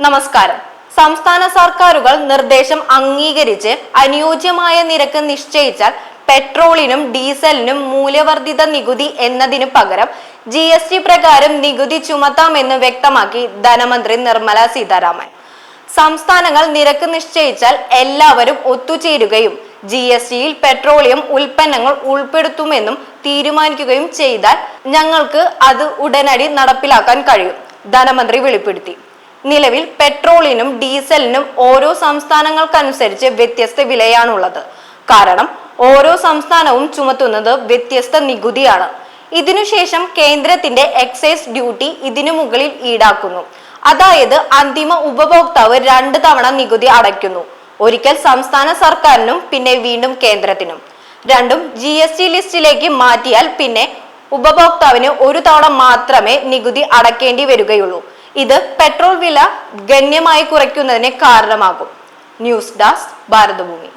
നമസ്കാരം. സംസ്ഥാന സർക്കാരുകൾ നിർദ്ദേശം അംഗീകരിച്ച് അനുയോജ്യമായ നിരക്ക് നിശ്ചയിച്ചാൽ പെട്രോളിനും ഡീസലിനും മൂല്യവർദ്ധിത നികുതി എന്നതിനു പകരം ജി എസ് ടി പ്രകാരം നികുതി ചുമത്താമെന്ന് വ്യക്തമാക്കി ധനമന്ത്രി നിർമ്മല സീതാരാമൻ. സംസ്ഥാനങ്ങൾ നിരക്ക് നിശ്ചയിച്ചാൽ എല്ലാവരും ഒത്തുചേരുകയും ജി എസ് ടിയിൽ പെട്രോളിയം ഉൽപ്പന്നങ്ങൾ ഉൾപ്പെടുത്തുമെന്നും തീരുമാനിക്കുകയും ചെയ്താൽ ഞങ്ങൾക്ക് അത് ഉടനടി നടപ്പിലാക്കാൻ കഴിയും. ധനമന്ത്രി വെളിപ്പെടുത്തി. നിലവിൽ പെട്രോളിനും ഡീസലിനും ഓരോ സംസ്ഥാനങ്ങൾക്കനുസരിച്ച് വ്യത്യസ്ത വിലയാണുള്ളത്. കാരണം ഓരോ സംസ്ഥാനവും ചുമത്തുന്നത് വ്യത്യസ്ത നികുതിയാണ്. ഇതിനുശേഷം കേന്ദ്രത്തിന്റെ എക്സൈസ് ഡ്യൂട്ടി ഇതിനു മുകളിൽ ഈടാക്കുന്നു. അതായത് അന്തിമ ഉപഭോക്താവ് രണ്ട് തവണ നികുതി അടയ്ക്കുന്നു. ഒരിക്കൽ സംസ്ഥാന സർക്കാരിനും പിന്നെ വീണ്ടും കേന്ദ്രത്തിനും. രണ്ടും ജി എസ് ടി ലിസ്റ്റിലേക്ക് മാറ്റിയാൽ പിന്നെ ഉപഭോക്താവിന് ഒരു തവണ മാത്രമേ നികുതി അടക്കേണ്ടി വരികയുള്ളൂ. ഇത് പെട്രോൾ വില ഗണ്യമായി കുറയ്ക്കുന്നതിന് കാരണമാകും. News desk Bharathabhoomi.